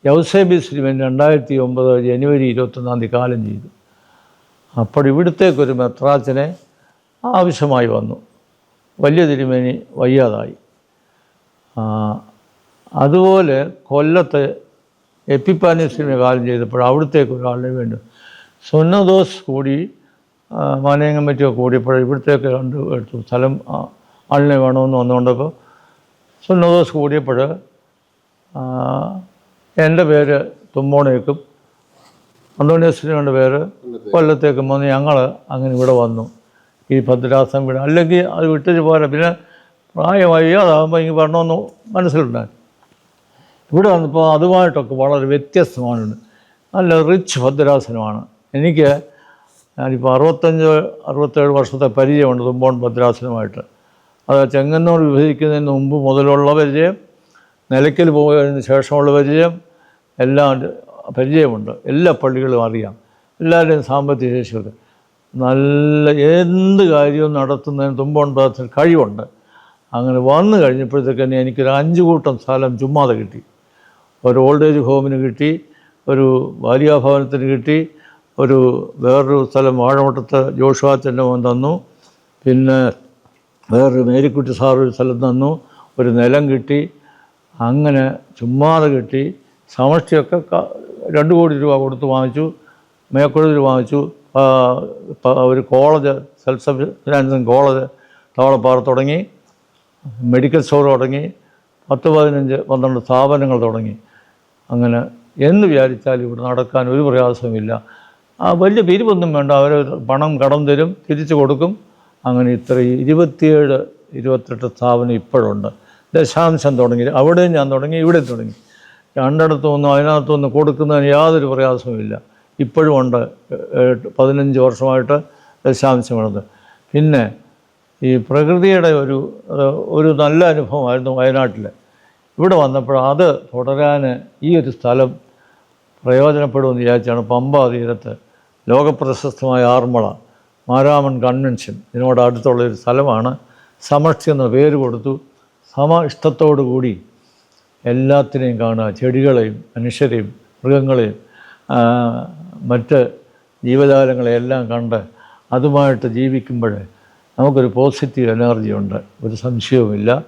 യൗസേബി ശ്രീമൻ രണ്ടായിരത്തി ഒമ്പത് ജനുവരി ഇരുപത്തൊന്നാം തീയതി കാലം ചെയ്തു. അപ്പോൾ ഇവിടുത്തേക്കൊരു മെത്രാച്ചനെ ആവശ്യമായി വന്നു. വലിയ തിരുമേനി വയ്യാതായി. അതുപോലെ കൊല്ലത്ത് എപ്പിപ്പാനി എപ്പിപ്പാനീസിനെ കാലം ചെയ്തപ്പോൾ അവിടത്തേക്ക് ഒരാളിനെ വേണ്ടി സുന്നദോസ് കൂടി മാനേയം പറ്റിയൊക്കെ കൂടിയപ്പോൾ ഇവിടുത്തേക്ക് കണ്ട് എടുത്തു. സ്ഥലം ആളിനെ വേണമെന്ന് വന്നുകൊണ്ടപ്പോൾ സുന്നദോസ് കൂടിയപ്പോൾ എന്റെ പേര് തുമ്പോണേക്കും അന്തോണിയശ്രീയുടെ പേര് കൊല്ലത്തേക്കും വന്ന് ഞങ്ങൾ അങ്ങനെ ഇവിടെ വന്നു. ഈ ഭദ്രാസം വീട് അല്ലെങ്കിൽ അത് വിട്ടിട്ട് പോരാ. പിന്നെ പ്രായമായി അതാകുമ്പോൾ ഇങ്ങനെ വരണമെന്ന് മനസ്സിലുണ്ടായി. ഇവിടെ വന്നപ്പോൾ അതുമായിട്ടൊക്കെ വളരെ വ്യത്യസ്തമാണ് നല്ല റിച്ച് ഭദ്രാസനമാണ്. എനിക്ക് ഞാനിപ്പോൾ അറുപത്തഞ്ച് അറുപത്തേഴ് വർഷത്തെ പരിചയമുണ്ട് തുമ്പോൺ ഭദ്രാസനമായിട്ട്. അത് ചെങ്ങന്നൂർ വിഭജിക്കുന്നതിന് മുമ്പ് മുതലുള്ള പരിചയം നിലയ്ക്കൽ പോയതിന് ശേഷമുള്ള പരിചയം എല്ലാം പരിചയമുണ്ട്. എല്ലാ പള്ളികളും അറിയാം. എല്ലാവരുടെയും സാമ്പത്തിക ശേഷിയുണ്ട്. നല്ല എന്ത് കാര്യവും നടത്തുന്നതിന് തുമ്പോൺ ഭദ്രാസന കഴിവുണ്ട്. അങ്ങനെ വന്നു കഴിഞ്ഞപ്പോഴത്തേക്കന്നെ എനിക്കൊരു അഞ്ച് കൂട്ടം സ്ഥലം ചുമ്മാതെ കിട്ടി. ഒരു ഓൾഡ് ഏജ് ഹോമിന് കിട്ടി ഒരു ബാലികാഭവനത്തിന് കിട്ടി ഒരു വേറൊരു സ്ഥലം വാഴമുട്ടത്ത് ജോഷുവാച്ചന്റെ മോൻ തന്നു. പിന്നെ വേറൊരു മേരിക്കുട്ടി സാർ ഒരു സ്ഥലം തന്നു. ഒരു നിലം കിട്ടി. അങ്ങനെ ചുമ്മാതെ കിട്ടി. സമഷ്ടിയൊക്കെ രണ്ട് കോടി രൂപ കൊടുത്ത് വാങ്ങിച്ചു. മേക്കൊഴുതിൽ വാങ്ങിച്ചു. ഒരു college self financing college Thavalappara തുടങ്ങി. മെഡിക്കൽ സ്റ്റോർ തുടങ്ങി. പത്ത് പതിനഞ്ച് പന്ത്രണ്ട് സ്ഥാപനങ്ങൾ തുടങ്ങി. അങ്ങനെ എന്ന് വിചാരിച്ചാൽ ഇവിടെ നടക്കാൻ ഒരു പ്രയാസവുമില്ല. ആ വലിയ പിരിവൊന്നും വേണ്ട. അവർ പണം കടം തരും തിരിച്ചു കൊടുക്കും. അങ്ങനെ ഇത്ര ഇരുപത്തിയേഴ് ഇരുപത്തെട്ട് സ്ഥാപനം ഇപ്പോഴുണ്ട്. ദശാംശം തുടങ്ങി. അവിടെയും ഞാൻ തുടങ്ങി ഇവിടെ തുടങ്ങി. രണ്ടിടത്തുനിന്നും അതിനകത്തുനിന്ന് കൊടുക്കുന്നതിന് യാതൊരു പ്രയാസവുമില്ല ഇപ്പോഴും ഉണ്ട്. പതിനഞ്ച് വർഷമായിട്ട് ദശാംശമുള്ളത് പിന്നെ ഈ പ്രകൃതിയുടെ ഒരു ഒരു നല്ല അനുഭവമായിരുന്നു വയനാട്ടിൽ ഇവിടെ വന്നപ്പോൾ അത് തുടരാൻ ഈ ഒരു സ്ഥലം പ്രയോജനപ്പെടുമെന്ന് വിചാരിച്ചാണ് പമ്പ തീരത്ത് ലോകപ്രശസ്തമായ ആർമള മാരാമൻ കൺവെൻഷൻ ഇതിനോട് അടുത്തുള്ള ഒരു സ്ഥലമാണ്. സമഷ്ടി എന്ന പേര് കൊടുത്തു. സമ ഇഷ്ടത്തോടു കൂടി എല്ലാത്തിനെയും കാണുക. ചെടികളെയും മനുഷ്യരെയും മൃഗങ്ങളെയും മറ്റ് ജീവജാലങ്ങളെയെല്ലാം കണ്ട് അതുമായിട്ട് ജീവിക്കുമ്പോൾ നമുക്കൊരു പോസിറ്റീവ് എനർജി ഉണ്ട്. ഒരു സംശയവുമില്ല.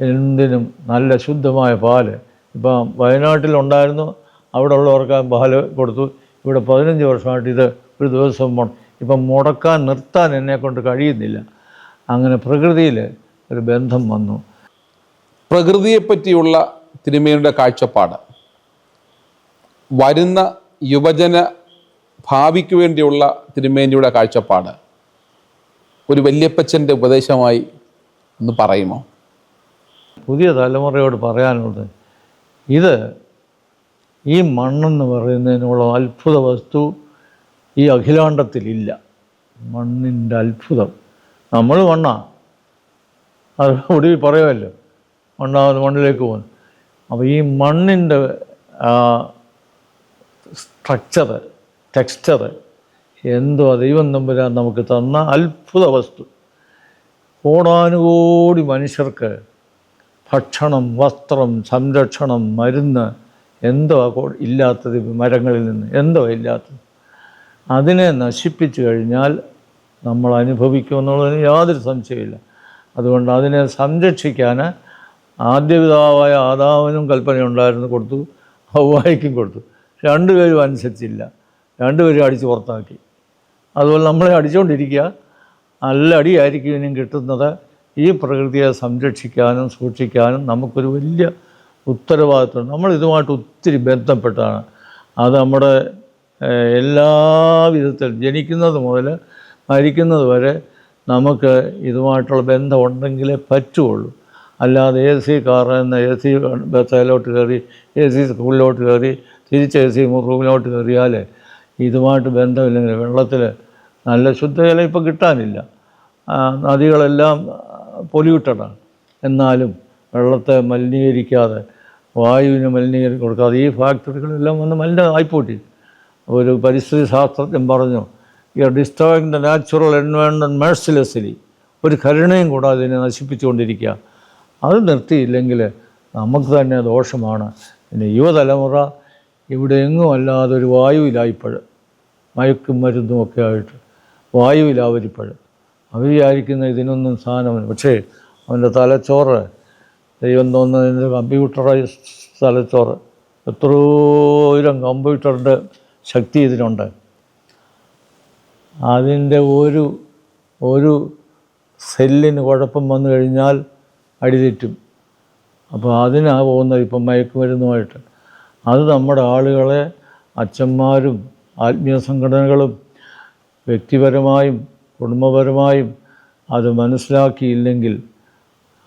എന്തിനും നല്ല ശുദ്ധമായ പാൽ. ഇപ്പം വയനാട്ടിലുണ്ടായിരുന്നു. അവിടെ ഉള്ളവർക്ക് പാൽ കൊടുത്തു. ഇവിടെ പതിനഞ്ച് വർഷമായിട്ട് ഇത് ഒരു ദിവസം ഇപ്പം മുടക്കാൻ നിർത്താൻ എന്നെ കൊണ്ട് കഴിയുന്നില്ല. അങ്ങനെ പ്രകൃതിയിൽ ഒരു ബന്ധം വന്നു. പ്രകൃതിയെപ്പറ്റിയുള്ള തിരുമേനിയുടെ കാഴ്ചപ്പാട്. വരുന്ന യുവജന ഭാവിക്ക് വേണ്ടിയുള്ള തിരുമേനിയുടെ കാഴ്ചപ്പാട്. ഒരു വല്യപ്പച്ചന്റെ ഉപദേശമായി ഒന്ന് പറയുമോ? പുതിയ തലമുറയോട് പറയാനുള്ളത് ഇത് ഈ മണ്ണെന്ന് പറയുന്നതിനുള്ള അത്ഭുത വസ്തു ഈ അഖിലാണ്ടത്തിലില്ല മണ്ണിന്റെ അത്ഭുതം. നമ്മൾ മണ്ണാ. അത് ഒടുവിൽ പറയുമല്ലോ. മണ്ണാവുന്ന മണ്ണിലേക്ക് പോകുന്നു. അപ്പോൾ ഈ മണ്ണിന്റെ സ്ട്രക്ചർ ടെക്സ്ചർ എന്തോ ദൈവം തമ്പുരാൻ നമുക്ക് തന്ന അത്ഭുത വസ്തു. കോടാനുകോടി മനുഷ്യർക്ക് ഭക്ഷണം വസ്ത്രം സംരക്ഷണം മരുന്ന് എന്തോ ഇല്ലാത്തത് മരങ്ങളിൽ നിന്ന് എന്തോ ഇല്ലാത്തത്. അതിനെ നശിപ്പിച്ചു കഴിഞ്ഞാൽ നമ്മൾ അനുഭവിക്കുമെന്നുള്ളതിന് യാതൊരു സംശയമില്ല അതുകൊണ്ട് അതിനെ സംരക്ഷിക്കാൻ ആദ്യപിതാവായ ആദാവിനും കൽപ്പനയുണ്ടായിരുന്നു കൊടുത്തു ഹൗവായിക്കും കൊടുത്തു. രണ്ടുപേരും അനുസരിച്ചില്ല. രണ്ടുപേരും അടിച്ച് പുറത്താക്കി. അതുപോലെ നമ്മളെ അടിച്ചുകൊണ്ടിരിക്കുക നല്ല അടിയായിരിക്കും ഇനിയും കിട്ടുന്നത്. ഈ പ്രകൃതിയെ സംരക്ഷിക്കാനും സൂക്ഷിക്കാനും നമുക്കൊരു വലിയ ഉത്തരവാദിത്വം. നമ്മൾ ഇതുമായിട്ട് ഒത്തിരി ബന്ധപ്പെട്ടാണ്. അത് നമ്മുടെ എല്ലാ വിധത്തിലും ജനിക്കുന്നത് മുതൽ മരിക്കുന്നത് വരെ നമുക്ക് ഇതുമായിട്ടുള്ള ബന്ധം ഉണ്ടെങ്കിലേ പറ്റുള്ളൂ. അല്ലാതെ എ സി കാറിൽ നിന്ന് എ സി ബസ്സിലോട്ട് കയറി എ സി സ്കൂളിലോട്ട് കയറി തിരിച്ച് എ സി റൂമിലോട്ട് കയറിയാൽ ഇതുമായിട്ട് ബന്ധമില്ലെങ്കിൽ വെള്ളത്തിൽ നല്ല ശുദ്ധജലം ഇപ്പം കിട്ടാനില്ല. നദികളെല്ലാം പൊല്യൂട്ടഡാണ്. എന്നാലും വെള്ളത്തെ മലിനീകരിക്കാതെ വായുവിനെ മലിനീകരണം കൊടുക്കാതെ ഈ ഫാക്ടറികളെല്ലാം വന്ന് മലിനമായിപ്പോട്ടി ഒരു പരിസ്ഥിതി ശാസ്ത്രജ്ഞൻ പറഞ്ഞു you are destroying the natural environment mercilessly ഒരു കരുണയും കൂടാതെ ഇതിനെ നശിപ്പിച്ചുകൊണ്ടിരിക്കുക. അത് നിർത്തിയില്ലെങ്കിൽ നമുക്ക് തന്നെ ദോഷമാണ്. പിന്നെ യുവതലമുറ ഇവിടെ എങ്ങും അല്ലാതെ ഒരു വായുവിലായിപ്പോഴ് മയക്കും മരുന്നും ഒക്കെ ആയിട്ട് വായുവിലാവരിപ്പോഴ് അവർ വിചാരിക്കുന്ന ഇതിനൊന്നും സാധനമില്ല പക്ഷേ അവന്റെ തലച്ചോറ് ദൈവം തോന്നുന്നതിന്റെ കമ്പ്യൂട്ടറൈസ് തലച്ചോറ് എത്രയോരം കമ്പ്യൂട്ടറിന്റെ ശക്തി ഇതിനുണ്ട്. അതിന്റെ ഒരു ഒരു സെല്ലിന് കുഴപ്പം വന്നു കഴിഞ്ഞാൽ അടിതെറ്റും അപ്പോൾ അതിനാ പോകുന്നത് ഇപ്പം മയക്കുമരുന്നുമായിട്ട്. അത് നമ്മുടെ ആളുകളെ അച്ഛന്മാരും ആത്മീയ സംഘടനകളും വ്യക്തിപരമായും കുടുംബപരമായും അത് മനസ്സിലാക്കിയില്ലെങ്കിൽ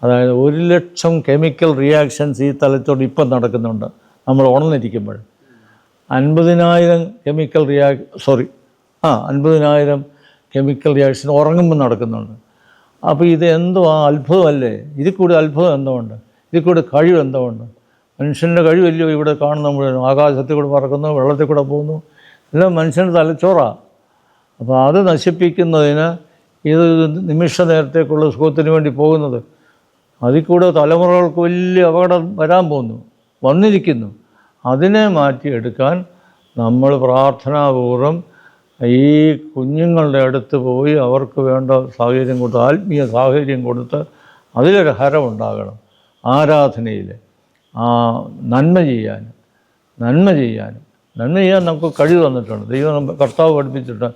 അതായത് ഒരു ലക്ഷം കെമിക്കൽ റിയാക്ഷൻസ് ഈ തലത്തോട് ഇപ്പം നടക്കുന്നുണ്ട്. നമ്മൾ ഉണർന്നിരിക്കുമ്പോൾ. അൻപതിനായിരം കെമിക്കൽ റിയാ സോറി ആ അൻപതിനായിരം കെമിക്കൽ റിയാക്ഷൻ ഉറങ്ങുമ്പോൾ നടക്കുന്നുണ്ട്. അപ്പോൾ ഇത് എന്തോ ആ അത്ഭുതമല്ലേ? ഇതിൽ കൂടി അത്ഭുതം എന്തോ ഉണ്ട് ഇതിൽ കൂടി കഴിവ് എന്തോ ഉണ്ട് മനുഷ്യന്റെ കഴിവല്ലയോ ഇവിടെ കാണുന്ന മുഴുവൻ? ആകാശത്തിൽ കൂടെ പറക്കുന്നു വെള്ളത്തിൽ കൂടെ പോകുന്നു. എല്ലാം മനുഷ്യന്റെ തലച്ചോറാണ് അപ്പോൾ അത് നശിപ്പിക്കുന്നതിന് ഇത് നിമിഷ നേരത്തേക്കുള്ള സുഖത്തിന് വേണ്ടി പോകുന്നത് അതിൽ കൂടെ തലമുറകൾക്ക് വലിയ അപകടം വരാൻ പോകുന്നു വന്നിരിക്കുന്നു. അതിനെ മാറ്റിയെടുക്കാൻ നമ്മൾ പ്രാർത്ഥനാപൂർവം ഈ കുഞ്ഞുങ്ങളുടെ അടുത്ത് പോയി അവർക്ക് വേണ്ട സാഹചര്യം കൊടുത്ത് ആത്മീയ സാഹചര്യം കൊടുത്ത് അതിലൊരു ഹരമുണ്ടാകണം ആരാധനയിൽ ആ നന്മ ചെയ്യാൻ നന്മ ചെയ്യാൻ. നന്മ ചെയ്യാൻ നമുക്ക് കഴിവ് തന്നിട്ടുണ്ട്. ദൈവം കർത്താവ് പഠിപ്പിച്ചിട്ട്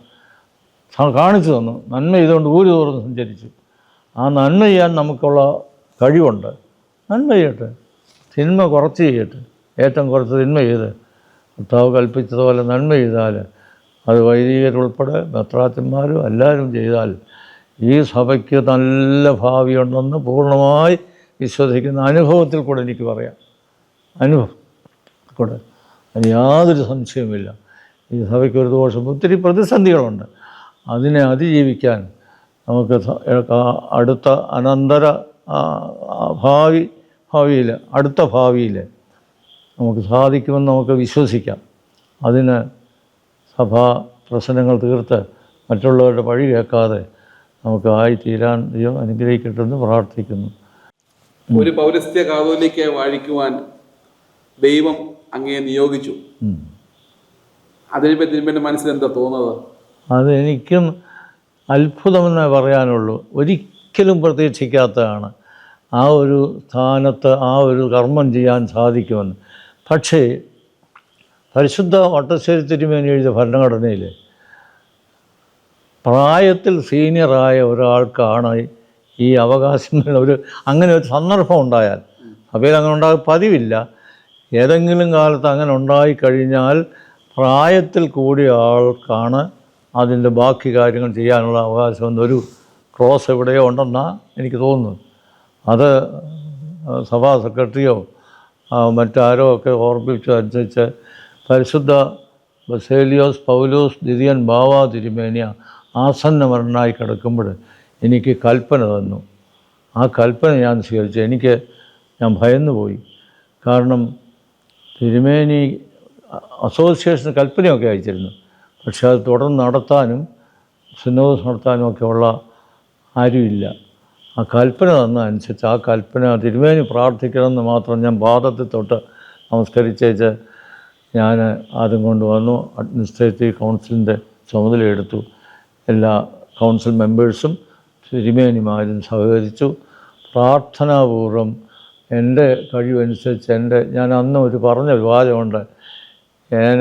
കാണിച്ചു തന്നു. നന്മ ചെയ്തുകൊണ്ട് ഊര് തുറന്ന് സഞ്ചരിച്ചു. ആ നന്മ ചെയ്യാൻ നമുക്കുള്ള കഴിവുണ്ട്. നന്മ ചെയ്യട്ടെ. തിന്മ കുറച്ച് ചെയ്യട്ടെ. ഏറ്റവും കുറച്ച് തിന്മ ചെയ്ത്. കർത്താവ് കൽപ്പിച്ചതുപോലെ നന്മ ചെയ്താൽ അത് വൈദികരുൾപ്പെടെ ഭത്രാത്തിന്മാരും എല്ലാവരും ചെയ്താൽ ഈ സഭയ്ക്ക് നല്ല ഭാവിയുണ്ടെന്ന് പൂർണമായി വിശ്വസിക്കുന്ന അനുഭവത്തിൽ കൂടെ എനിക്ക് പറയാം. അനുഭവം കൂടെ. അതിന് യാതൊരു സംശയവുമില്ല. ഈ സഭയ്ക്ക് ഒരു ദോഷം. ഒത്തിരി പ്രതിസന്ധികളുണ്ട്. അതിനെ അതിജീവിക്കാൻ നമുക്ക് അടുത്ത അനന്തര ഭാവി ഭാവിയിൽ അടുത്ത ഭാവിയിൽ നമുക്ക് സാധിക്കുമെന്ന് നമുക്ക് വിശ്വസിക്കാം. അതിന് സഭാ പ്രശ്നങ്ങൾ തീർത്ത് മറ്റുള്ളവരുടെ വഴി കേൾക്കാതെ നമുക്ക് ആയിത്തീരാൻ ദൈവം അനുഗ്രഹിക്കട്ടെന്ന് പ്രാർത്ഥിക്കുന്നു. ഒരു പൗരസ്ത്യ കാതോലിക്കെ വാഴിക്കുവാൻ ദൈവം അങ്ങേ നിയോഗിച്ചു. അതിനെപ്പറ്റി മനസ്സിൽ എന്താ തോന്നുന്നത്? അതെനിക്കും അത്ഭുതമെന്നേ പറയാനുള്ളൂ. ഒരിക്കലും പ്രതീക്ഷിക്കാത്തതാണ്. ആ ഒരു സ്ഥാനത്ത് ആ ഒരു കർമ്മം ചെയ്യാൻ സാധിക്കുമെന്ന്. പക്ഷേ പരിശുദ്ധ വട്ടശ്ശേരി തിരുമേനി എഴുതിയ ഭരണഘടനയിൽ പ്രായത്തിൽ സീനിയറായ ഒരാൾക്കാണ് ഈ അവകാശങ്ങൾ ഒരു അങ്ങനെ ഒരു സന്ദർഭം ഉണ്ടായാൽ. സഭയിൽ അങ്ങനെ ഉണ്ടാകും പതിവില്ല. ഏതെങ്കിലും കാലത്ത് അങ്ങനെ ഉണ്ടായിക്കഴിഞ്ഞാൽ പ്രായത്തിൽ കൂടിയ ആൾക്കാണ് അതിന്റെ ബാക്കി കാര്യങ്ങൾ ചെയ്യാനുള്ള അവകാശം എന്നൊരു ക്രോസ് എവിടെയോ ഉണ്ടെന്നാണ് എനിക്ക് തോന്നുന്നത്. അത് സഭാ സെക്രട്ടറിയോ മറ്റാരോ ഒക്കെ ഓർമ്മിച്ചതനുസരിച്ച് പരിശുദ്ധ ബസേലിയോസ് പൗലോസ് ദിദിയൻ ബാവ തിരുമേനിയ ആസന്നമരനായി കിടക്കുമ്പോൾ എനിക്ക് കൽപ്പന തന്നു. ആ കൽപ്പന ഞാൻ സ്വീകരിച്ചു. എനിക്ക് ഞാൻ ഭയന്നുപോയി. കാരണം തിരുമേനി അസോസിയേഷൻ കൽപ്പനയൊക്കെ അയച്ചിരുന്നു. പക്ഷേ അത് തുടർന്ന് നടത്താനും സിനോസ് നടത്താനും ഒക്കെയുള്ള ആരുമില്ല. ആ കൽപ്പന തന്ന അനുസരിച്ച് ആ കൽപ്പന തിരുമേനി പ്രാർത്ഥിക്കണമെന്ന് മാത്രം ഞാൻ പാദത്തിൽ തൊട്ട് നമസ്കരിച്ചേച്ച് ഞാൻ അതും കൊണ്ടുവന്നു. അഡ്മിനിസ്ട്രേറ്റീവ് കൗൺസിലിന്റെ ചുമതലയെടുത്തു എല്ലാ കൗൺസിൽ മെമ്പേഴ്സും തിരുമേനിമാരും സഹകരിച്ചു. പ്രാർത്ഥനാപൂർവം എന്റെ കഴിവനുസരിച്ച് എന്റെ ഞാൻ അന്ന് ഒരു പറഞ്ഞ ഒരു വാചകമുണ്ട്. ഞാൻ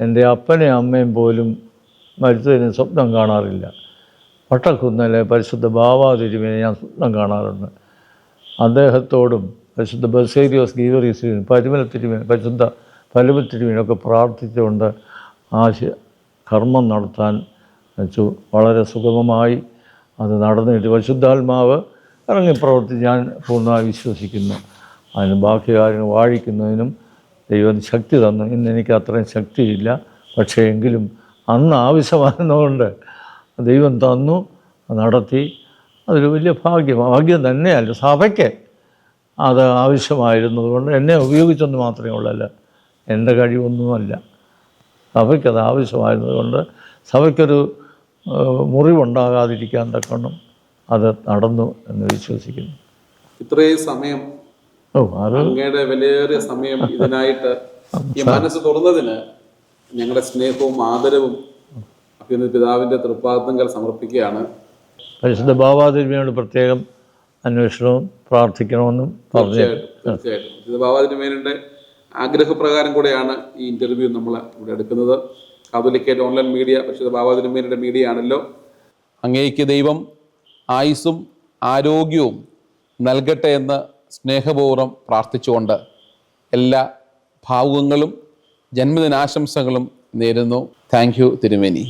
എന്റെ അപ്പനെയും അമ്മയും പോലും മരുത്തതിന് സ്വപ്നം കാണാറില്ല. വട്ടക്കുന്നലെ പരിശുദ്ധ ബാബാ തിരുമേനെ ഞാൻ സ്വപ്നം കാണാറുണ്ട്. അദ്ദേഹത്തോടും പരിശുദ്ധ ബസേരിയോസ് ഗീവറീസിനും പരിമല തിരുമേനി പരിശുദ്ധ പലുമ തിരുമേനൊക്കെ പ്രാർത്ഥിച്ചുകൊണ്ട് ആ ശ- കർമ്മം നടത്താൻ വെച്ചു. വളരെ സുഗമമായി അത് നടന്നിട്ട് പരിശുദ്ധാത്മാവ് ഇറങ്ങി പ്രവർത്തി ഞാൻ പൂർണമായി വിശ്വസിക്കുന്നു. അതിന് ബാക്കി കാര്യങ്ങൾ വാഴിക്കുന്നതിനും ദൈവം ശക്തി തന്നു. ഇന്ന് എനിക്ക് അത്രയും ശക്തിയില്ല. പക്ഷേ എങ്കിലും അന്ന് ആവശ്യമായിരുന്നതുകൊണ്ട് ദൈവം തന്നു നടത്തി. അതൊരു വലിയ ഭാഗ്യം. ഭാഗ്യം തന്നെയല്ല സഭയ്ക്ക് അത് ആവശ്യമായിരുന്നതുകൊണ്ട് എന്നെ ഉപയോഗിച്ചെന്ന് മാത്രമേ ഉള്ളല്ല. എന്റെ കഴിവൊന്നുമല്ല. സഭയ്ക്കത് ആവശ്യമായിരുന്നതുകൊണ്ട് സഭയ്ക്കൊരു മുറിവുണ്ടാകാതിരിക്കാൻ തക്കണം അത് നടന്നു എന്ന് വിശ്വസിക്കുന്നു. ഇത്രയും സമയം അങ്ങയുടെ വിലയേറിയ സമയം [LAUGHS] ഇതിനായിട്ട് ഈ മനസ്സ് തുറന്നതിന് ഞങ്ങളുടെ സ്നേഹവും ആദരവും അഭ്യുന്ന പിതാവിന്റെ തൃപ്പാദങ്ങൾ സമർപ്പിക്കുകയാണ്. പരിശുദ്ധ ബാബാതിരുമയോട് പ്രത്യേകം അന്വേഷണവും പ്രാർത്ഥിക്കണമെന്നും പറഞ്ഞു തീർച്ചയായിട്ടും ഇത് ബാബാതിരുമേനയുടെ ആഗ്രഹപ്രകാരം കൂടെയാണ് ഈ ഇന്റർവ്യൂ നമ്മൾ ഇവിടെ എടുക്കുന്നത്. കാതോലിക്കേറ്റ് ഓൺലൈൻ മീഡിയ പരിശുദ്ധ ബാബാതിരുമേനയുടെ മീഡിയ ആണല്ലോ. അങ്ങേക്ക് ദൈവം ആയുസ്സും ആരോഗ്യവും നൽകട്ടെ എന്ന് സ്നേഹപൂർവം പ്രാർത്ഥിച്ചുകൊണ്ട് എല്ലാ ഭാവുകങ്ങളും ജന്മദിനാശംസകളും നേരുന്നു. താങ്ക് യു തിരുമേനി.